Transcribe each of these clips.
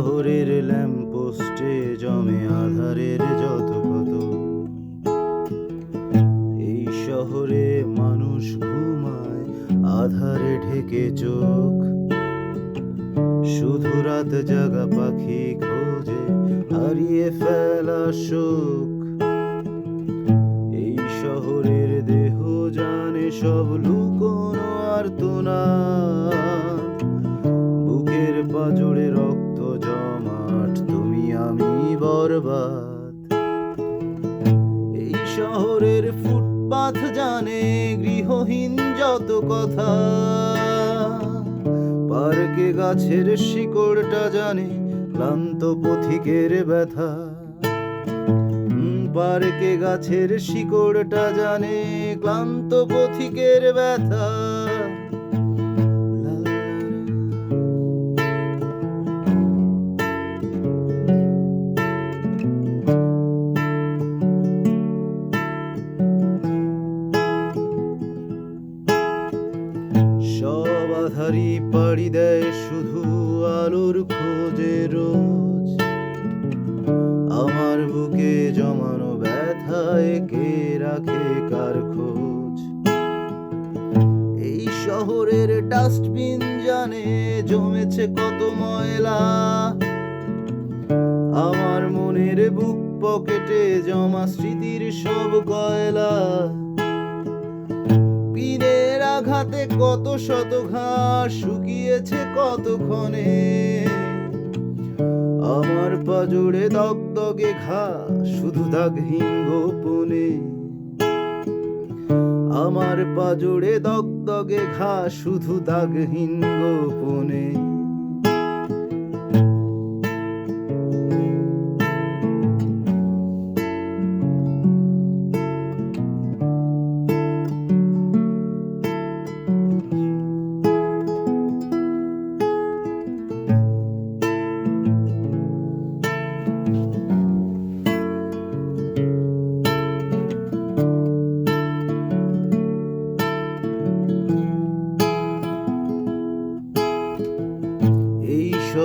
শহরের ল্যাম্পপোস্টে জমে আধারের যত কত এই শহরে মানুষ ঘুমায়, আধারে ঢেকে চোখ। শুধু রাত জাগা পাখি খোঁজে, হারিয়ে ফেলা শোক। এই শহরের দেহ জানে সব লুকোনো আর তোনাদ বুকের পাজরে রক্ত বরবাদ এই শহরের ফুটপাথ জানে গৃহহীন যত কথা। পার্কে গাছের শিকড়টা জানে ক্লান্ত পথিকের ব্যথা। পার্কে গাছের শিকড়টা জানে ক্লান্ত পথিকের ব্যথা। সব আধারি পাড়ি দেয় শুধু আলোর খোঁজে রোজ। আমার বুকে জমানো ব্যথায় কে রাখে কার খোঁজ? এই শহরের ডাস্টবিন জানে জমেছে কত ময়লা। আমার মনের বুক পকেটে জমা স্মৃতির সব কয়লা। আঘাতে কত শত ঘাস শুকিয়েছে কতক্ষণে? আমার পাজুড়ে দগদগে ঘা শুধু দাগহীন গোপনে আমার পাজুড়ে দগদগে ঘা শুধু দাগহীন গোপনে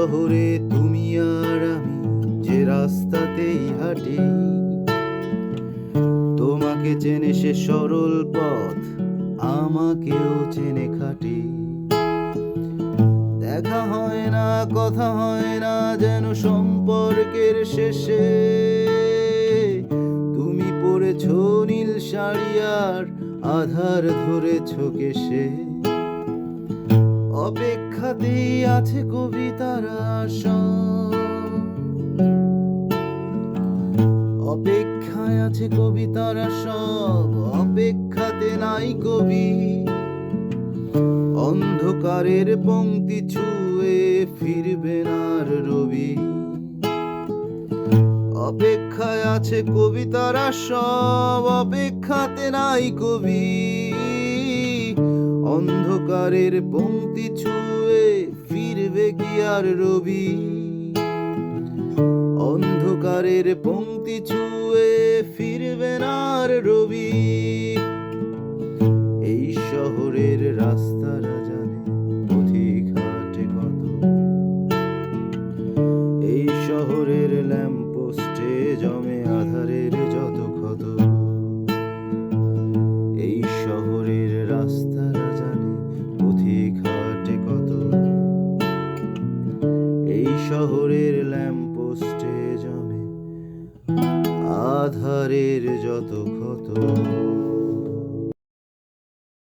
শহরে তুমি আর আমি যে রাস্তাতেই হাঁটি, তোমাকে চেনে সে সরল পথ, আমাকেও চেনে খাটি। দেখা হয় না, কথা হয় না, যেন সম্পর্কের শেষে। তুমি পড়েছ নীল শাড়ি আর আধার ধরেছ কেসে অপেক্ষাতেই আছে কবিতারা অপেক্ষায় আছে কবিতারা সব, অপেক্ষাতে নাই কবি। অন্ধকারের পংক্তি ছুঁয়ে ফিরবে আর রবি। অপেক্ষায় আছে কবিতারা সব, অপেক্ষাতে নাই কবি। অন্ধকারের পংক্তি ছুঁয়ে কি আর রবি? অন্ধকারের পংক্তি ছুঁয়ে ফিরবে না আর রবি। এই শহরের রাস্তারা শহরের ল্যাম্পপোস্টে জমে আধারের যত ক্ষত।